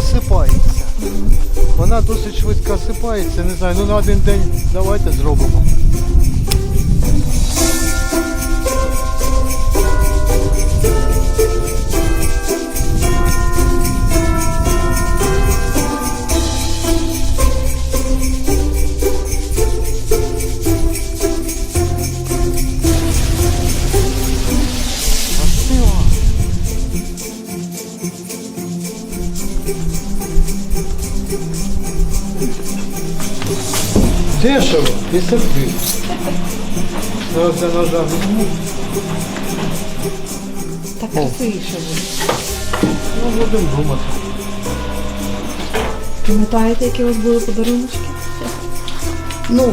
осипається. Вона досить швидко осипається, не знаю, ну на один день давайте зробимо. Дешево, 50 гривень. Зараз я ножа візьму. Так красивіше буде. Ну, будемо думати. Пам'ятаєте, які у вас були подарунки? Ну,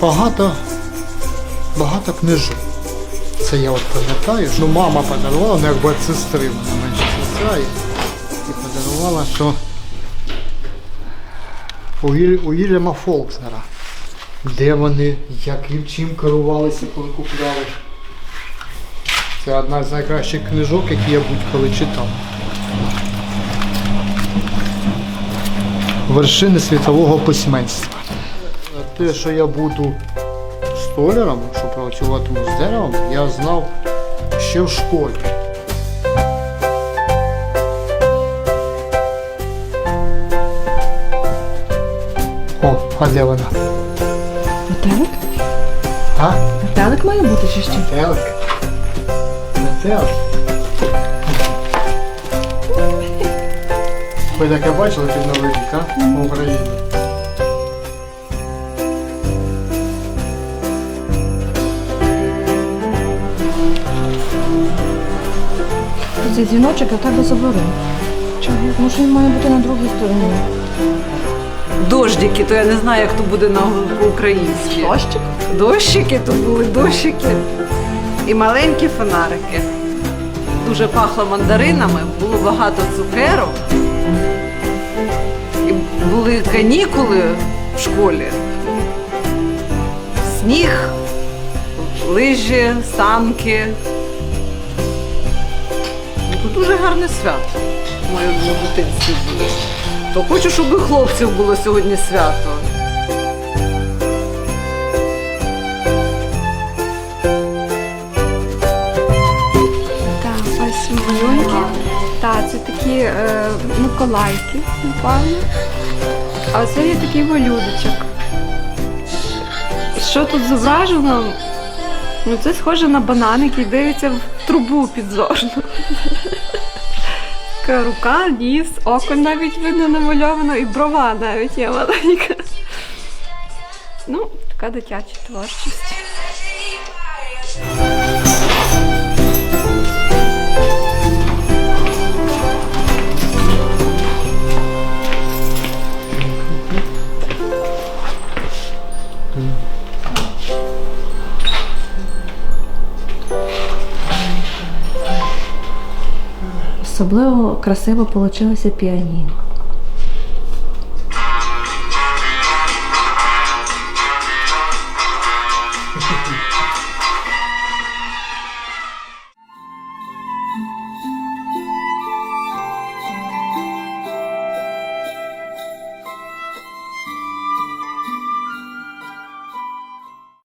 багато, багато книжок. Це я от пам'ятаю, що мама подарувала, ну якби від сестри, вона менша сестра, і, і що у, Віль- у Вільяма Фолкснера, де вони, яким чим керувалися, коли купляли. Це одна з найкращих книжок, які я будь-коли читав. Вершини світового письменства. Те, що я буду столяром, що працюватиму з деревом, я знав ще в школі. О, а де вона? Метелик? А? Метелик має бути чи що? Метелик. Метелик. Ви таке бачили під Новий рік, а? В Україні. Цей дзвіночок я в тебе заберу. Чого? Що він має бути на другій стороні. Дождики, то я не знаю, як то буде на українськи. Дощик? Дощики, то були дощики. І маленькі фонарики. Дуже пахло мандаринами, було багато цукерок. І були канікули в школі. Сніг, лижі, санки. Ну, дуже гарне свято в моєму дитинстві було. То хочу, щоб і хлопців було сьогодні свято. Так, це такі е, миколайки, напевно. А це є такий малюночок. Що тут зображено? Ну, це схоже на банан, який дивиться в трубу підзорну. Така рука, ніс, око навіть видно намальовано, і брова навіть є маленька. Ну, така дитяча творчість. Особливо красиво вийшло піаніно.